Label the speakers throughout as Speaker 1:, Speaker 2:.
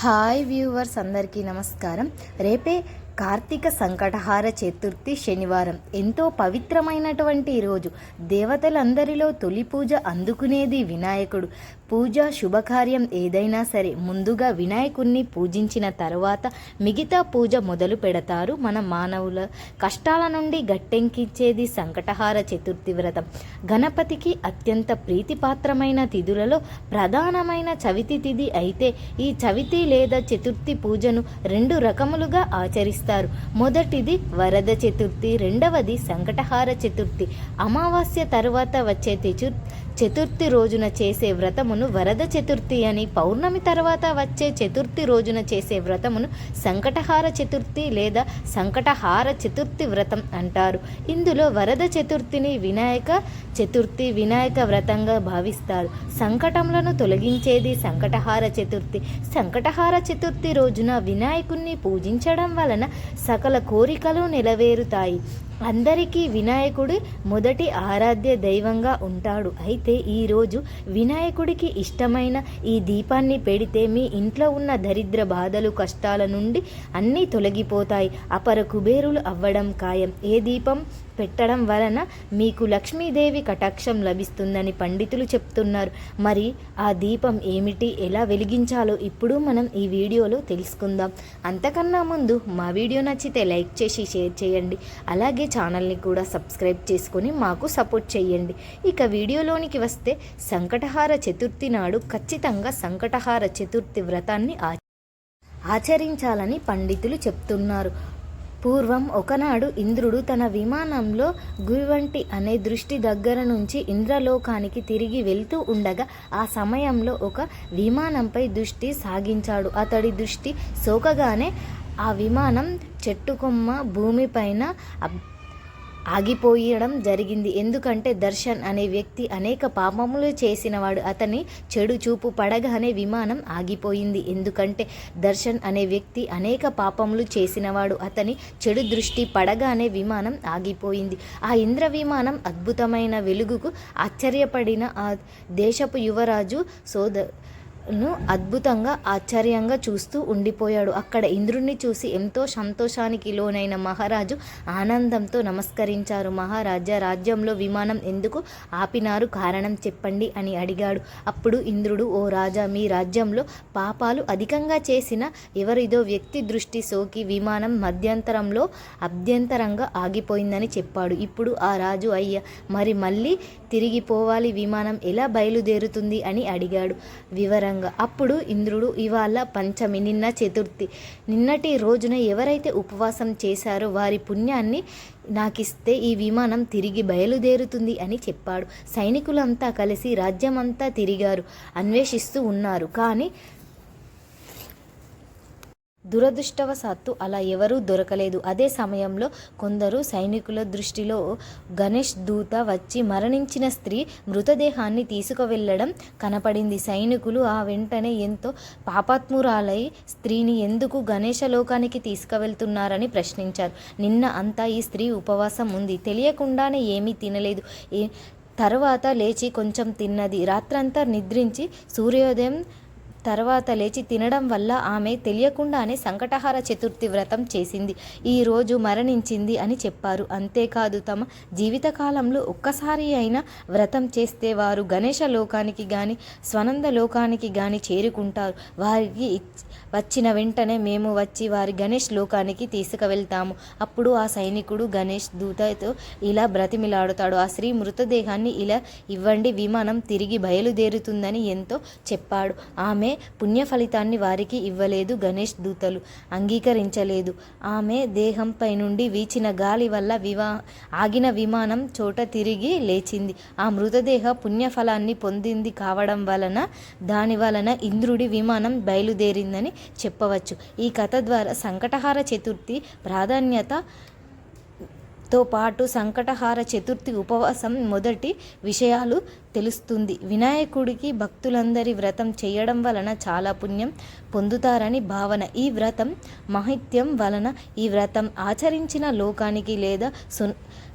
Speaker 1: Hi viewers అందరికీ నమస్కారం. రేపే కార్తీక సంకటహార చతుర్థి శనివారం. ఎంతో పవిత్రమైనటువంటి రోజు. దేవతలందరిలో తొలి పూజ అందుకునేది వినాయకుడు. పూజ శుభకార్యం ఏదైనా సరే ముందుగా వినాయకుణ్ణి పూజించిన తర్వాత మిగతా పూజ మొదలు పెడతారు. మన మానవుల కష్టాల నుండి గట్టెంకిచ్చేది సంకటహార చతుర్థి వ్రతం. గణపతికి అత్యంత ప్రీతిపాత్రమైన తిథులలో ప్రధానమైన చవితి తిథి అయితే ఈ చవితి లేదా చతుర్థి పూజను రెండు రకములుగా ఆచరిస్తారు. మొదటిది వరద చతుర్థి రెండవది సంకటహార చతుర్థి. అమావాస్య తర్వాత వచ్చే చతు చతుర్థి రోజున చేసే వ్రతమును వరద చతుర్థి అని పౌర్ణమి తర్వాత వచ్చే చతుర్థి రోజున చేసే వ్రతమును సంకటహార చతుర్థి లేదా సంకటహార చతుర్థి వ్రతం అంటారు. ఇందులో వరద చతుర్థిని వినాయక చతుర్థి వినాయక వ్రతంగా భావిస్తారు. సంకటములను తొలగించేది సంకటహార చతుర్థి. సంకటహార చతుర్థి రోజున వినాయకుణ్ణి పూజించడం వలన సకల కోరికలు నెరవేరుతాయి. అందరికీ వినాయకుడు మొదటి ఆరాధ్య దైవంగా ఉంటాడు. అయితే ఈరోజు వినాయకుడికి ఇష్టమైన ఈ దీపాన్ని పెడితే మీ ఇంట్లో ఉన్న దరిద్ర బాధలు కష్టాల నుండి అన్నీ తొలగిపోతాయి. అపర కుబేరులు అవ్వడం ఖాయం. ఏ దీపం? పెట్టడం వలన మీకు లక్ష్మీదేవి కటాక్షం లభిస్తుందని పండితులు చెప్తున్నారు. మరి ఆ దీపం ఏమిటి? ఎలా వెలిగించాలో ఇప్పుడు మనం ఈ వీడియోలో తెలుసుకుందాం. అంతకన్నా ముందు మా వీడియో నచ్చితే లైక్ చేసి షేర్ చేయండి. అలాగే ఛానల్ని కూడా సబ్స్క్రైబ్ చేసుకొని మాకు సపోర్ట్ చేయండి. ఇక వీడియోలోనికి వస్తే సంకటహార చతుర్థి నాడు ఖచ్చితంగా సంకటహార చతుర్థి వ్రతాన్ని ఆచరించాలని పండితులు చెప్తున్నారు. పూర్వం ఒకనాడు ఇంద్రుడు తన విమానంలో గురివంటి అనే దృష్టి దగ్గర నుంచి ఇంద్రలోకానికి తిరిగి వెళ్తూ ఉండగా ఆ సమయంలో ఒక విమానంపై దృష్టి సాగించాడు. అతడి దృష్టి సోకగానే ఆ విమానం చెట్టు కొమ్మ భూమిపైన ఆగిపోయడం జరిగింది. ఎందుకంటే దర్శన్ అనే వ్యక్తి అనేక పాపములు చేసినవాడు. అతని చెడు చూపు పడగానే విమానం ఆగిపోయింది. ఎందుకంటే దర్శన్ అనే వ్యక్తి అనేక పాపములు చేసినవాడు. అతని చెడు దృష్టి పడగానే విమానం ఆగిపోయింది. ఆ ఇంద్ర విమానం అద్భుతమైన వెలుగుకు ఆశ్చర్యపడిన ఆ దేశపు యువరాజు సోద ను అద్భుతంగా ఆశ్చర్యంగా చూస్తూ ఉండిపోయాడు. అక్కడ ఇంద్రుణ్ణి చూసి ఎంతో సంతోషానికి లోనైన మహారాజు ఆనందంతో నమస్కరించారు. మహారాజా రాజ్యంలో విమానం ఎందుకు ఆపినారు? కారణం చెప్పండి అని అడిగాడు. అప్పుడు ఇంద్రుడు ఓ రాజా మీ రాజ్యంలో పాపాలు అధికంగా చేసిన ఎవరిదో వ్యక్తి దృష్టి సోకి విమానం మధ్యంతరంలో అభ్యంతరంగా ఆగిపోయిందని చెప్పాడు. ఇప్పుడు ఆ రాజు అయ్యా మరి మళ్ళీ తిరిగిపోవాలి విమానం ఎలా బయలుదేరుతుంది? అని అడిగాడు. వివరంగా అప్పుడు ఇంద్రుడు ఇవాళ పంచమి నిన్న చతుర్థి. నిన్నటి రోజున ఎవరైతే ఉపవాసం చేశారో వారి పుణ్యాన్ని నాకిస్తే ఈ విమానం తిరిగి బయలుదేరుతుంది అని చెప్పాడు. సైనికులంతా కలిసి రాజ్యమంతా తిరిగారు అన్వేషిస్తూ ఉన్నారు. కానీ దురదృష్టవశాత్తు అలా ఎవరూ దొరకలేదు. అదే సమయంలో కొందరు సైనికుల దృష్టిలో గణేష్ దూత వచ్చి మరణించిన స్త్రీ మృతదేహాన్ని తీసుకువెళ్ళడం కనపడింది. సైనికులు ఆ వెంటనే ఎంతో పాపాత్మురాలై స్త్రీని ఎందుకు గణేష లోకానికి తీసుకువెళ్తున్నారని ప్రశ్నించారు. నిన్న అంతా ఈ స్త్రీ ఉపవాసం ఉంది. తెలియకుండానే ఏమీ తినలేదు. ఏ తర్వాత లేచి కొంచెం తిన్నది. రాత్రంతా నిద్రించి సూర్యోదయం తర్వాత లేచి తినడం వల్ల ఆమె తెలియకుండానే సంకటహార చతుర్థి వ్రతం చేసింది. ఈరోజు మరణించింది అని చెప్పారు. అంతేకాదు తమ జీవితకాలంలో ఒక్కసారి అయినా వ్రతం చేస్తే వారు గణేష లోకానికి గాని స్వనంద లోకానికి గాని చేరుకుంటారు. వారికి వచ్చిన వెంటనే మేము వచ్చి వారి గణేష్ లోకానికి తీసుకువెళ్తాము. అప్పుడు ఆ సైనికుడు గణేష్ దూతతో ఇలా బ్రతిమిలాడుతాడు. ఆ స్త్రీ మృతదేహాన్ని ఇలా ఇవ్వండి విమానం తిరిగి బయలుదేరుతుందని ఎంతో చెప్పాడు. ఆమె పుణ్య ఫలితాన్ని వారికి ఇవ్వలేదు గణేష్ దూతలు అంగీకరించలేదు. ఆమె దేహంపై నుండి వీచిన గాలి వల్ల వివా ఆగిన విమానం చోట తిరిగి లేచింది. ఆ మృతదేహ పుణ్యఫలాన్ని పొందింది కావడం వలన దాని వలన ఇంద్రుడి విమానం బయలుదేరిందని చెప్పవచ్చు. ఈ కథ ద్వారా సంకటహార చతుర్థి ప్రాధాన్యత తో పాటు సంకటహార చతుర్థి ఉపవాసం మొదటి విషయాలు తెలుస్తుంది. వినాయకుడికి భక్తులందరి వ్రతం చేయడం వలన చాలా పుణ్యం. పొందుతారని భావన. ఈ వ్రతం మహిత్యం వలన ఈ వ్రతం ఆచరించిన లోకానికి లేదా సు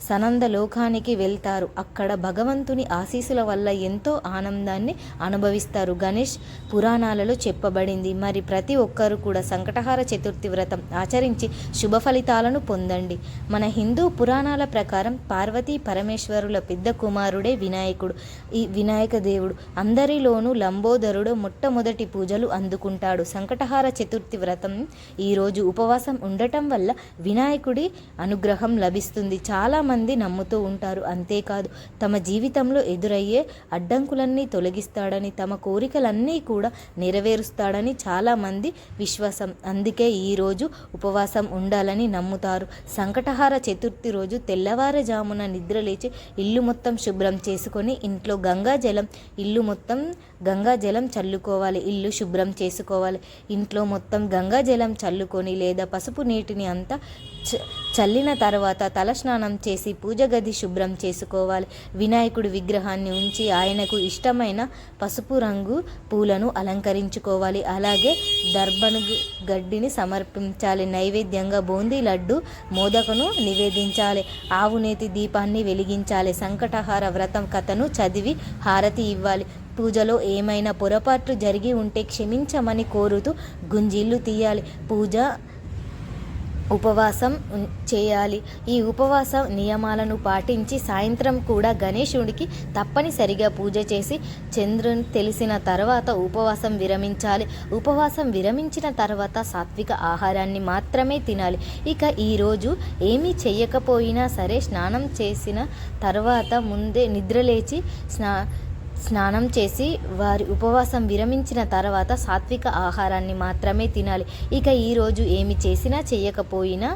Speaker 1: సనంద లోకానికి వెళ్తారు. అక్కడ భగవంతుని ఆశీస్సుల వల్ల ఎంతో ఆనందాన్ని అనుభవిస్తారు. గణేష్ పురాణాలలో చెప్పబడింది. మరి ప్రతి ఒక్కరు కూడా సంకటహార చతుర్థి వ్రతం ఆచరించి శుభ ఫలితాలను పొందండి. మన హిందూ పురాణాల ప్రకారం పార్వతీ పరమేశ్వరుల పెద్ద కుమారుడే వినాయకుడు. ఈ వినాయక దేవుడు అందరిలోనూ లంబోదరుడు మొట్టమొదటి పూజలు అందుకుంటాడు. సంకటహార చతుర్థి వ్రతం ఈరోజు ఉపవాసం ఉండటం వల్ల వినాయకుడి అనుగ్రహం లభిస్తుంది. చాలామంది నమ్ముతూ ఉంటారు. అంతేకాదు తమ జీవితంలో ఎదురయ్యే అడ్డంకులన్నీ తొలగిస్తాడని తమ కోరికలన్నీ కూడా నెరవేరుస్తాడని చాలామంది విశ్వాసం. అందుకే ఈరోజు ఉపవాసం ఉండాలని నమ్ముతారు. సంకటహార చతుర్థి రోజు తెల్లవారుజామున నిద్రలేచి ఇల్లు మొత్తం శుభ్రం చేసుకొని ఇంట్లో గంగా జలం ఇల్లు మొత్తం గంగా జలం చల్లుకోవాలి. ఇల్లు శుభ్రం చేసుకోవాలి. ఇంట్లో మొత్తం గంగా జలం చల్లుకొని లేదా పసుపు నీటిని అంతా చల్లిన తర్వాత తలస్నానం చేసి పూజ గది శుభ్రం చేసుకోవాలి. వినాయకుడి విగ్రహాన్ని ఉంచి ఆయనకు ఇష్టమైన పసుపు రంగు పూలను అలంకరించుకోవాలి. అలాగే దర్భను గడ్డిని సమర్పించాలి. నైవేద్యంగా బూందీ లడ్డు మోదకను నివేదించాలి. ఆవునేతి దీపాన్ని వెలిగించాలి. సంకటహార వ్రతం కథను చదివి హారతి ఇవ్వాలి. పూజలో ఏమైనా పొరపాట్లు జరిగి ఉంటే క్షమించమని కోరుతూ గుంజీళ్ళు తీయాలి. పూజ ఉపవాసం చేయాలి. ఈ ఉపవాస నియమాలను పాటించి సాయంత్రం కూడా గణేశుడికి తప్పనిసరిగా పూజ చేసి చంద్రుని తెలిసిన తర్వాత ఉపవాసం విరమించాలి. ఉపవాసం విరమించిన తర్వాత సాత్విక ఆహారాన్ని మాత్రమే తినాలి. ఇక ఈరోజు ఏమీ చేయకపోయినా సరే స్నానం చేసిన తర్వాత ముందే నిద్రలేచి స్నా స్నానం చేసి వారి ఉపవాసం విరమించిన తర్వాత సాత్విక ఆహారాన్ని మాత్రమే తినాలి. ఇక ఈరోజు ఏమి చేసినా చేయకపోయినా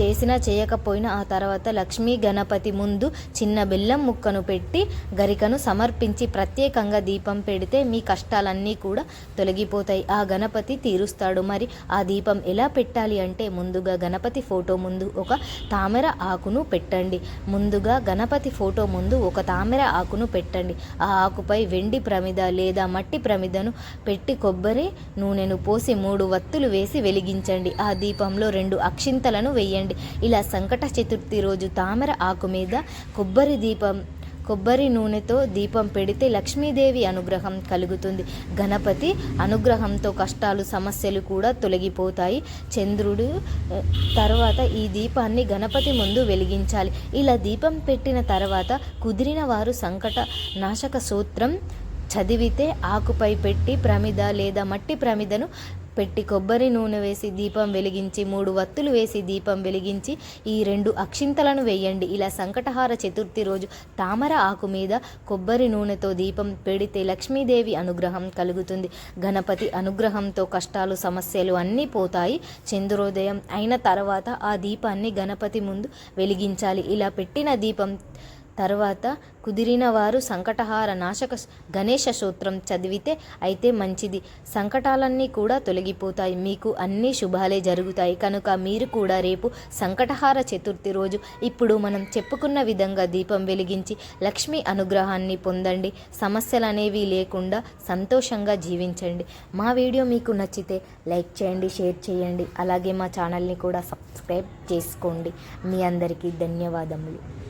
Speaker 1: చేసినా చేయకపోయినా ఆ తర్వాత లక్ష్మీ గణపతి ముందు చిన్న బెల్లం ముక్కను పెట్టి గరికను సమర్పించి ప్రత్యేకంగా దీపం పెడితే మీ కష్టాలన్నీ కూడా తొలగిపోతాయి. ఆ గణపతి తీరుస్తాడు. మరి ఆ దీపం ఎలా పెట్టాలి అంటే ముందుగా గణపతి ఫోటో ముందు ఒక తామర ఆకును పెట్టండి. ముందుగా గణపతి ఫోటో ముందు ఒక తామర ఆకును పెట్టండి. ఆ ఆకుపై వెండి ప్రమిద లేదా మట్టి ప్రమిదను పెట్టి కొబ్బరి నూనెను పోసి మూడు వత్తులు వేసి వెలిగించండి. ఆ దీపంలో రెండు అక్షింతలను వేయండి. చేయండి ఇలా సంకట చతుర్థి రోజు తామర ఆకు మీద కొబ్బరి దీపం కొబ్బరి నూనెతో దీపం పెడితే లక్ష్మీదేవి అనుగ్రహం కలుగుతుంది. గణపతి అనుగ్రహంతో కష్టాలు సమస్యలు కూడా తొలగిపోతాయి. చంద్రుడు తర్వాత ఈ దీపాన్ని గణపతి ముందు వెలిగించాలి. ఇలా దీపం పెట్టిన తర్వాత కుదిరిన వారు సంకట నాశక సూత్రం చదివితే ఆకుపై పెట్టి ప్రమిద లేదా మట్టి ప్రమిదను పెట్టి కొబ్బరి నూనె వేసి దీపం వెలిగించి మూడు వత్తులు వేసి దీపం వెలిగించి ఈ రెండు అక్షింతలను వేయండి. ఇలా సంకటహార చతుర్థి రోజు తామర ఆకు మీద కొబ్బరి నూనెతో దీపం పెడితే లక్ష్మీదేవి అనుగ్రహం కలుగుతుంది. గణపతి అనుగ్రహంతో కష్టాలు సమస్యలు అన్నీ పోతాయి. చంద్రోదయం అయిన తర్వాత ఆ దీపాన్ని గణపతి ముందు వెలిగించాలి. ఇలా పెట్టిన దీపం తర్వాత కుదిరిన వారు సంకటహార నాశక గణేష సూత్రం చదివితే అయితే మంచిది. సంకటాలన్నీ కూడా తొలగిపోతాయి. మీకు అన్ని శుభాలే జరుగుతాయి. కనుక మీరు కూడా రేపు సంకటహార చతుర్థి రోజు ఇప్పుడు మనం చెప్పుకున్న విధంగా దీపం వెలిగించి లక్ష్మీ అనుగ్రహాన్ని పొందండి. సమస్యలు అనేవి లేకుండా సంతోషంగా జీవించండి. మా వీడియో మీకు నచ్చితే లైక్ చేయండి షేర్ చేయండి. అలాగే మా ఛానల్ని కూడా సబ్స్క్రైబ్ చేసుకోండి. మీ అందరికీ ధన్యవాదములు.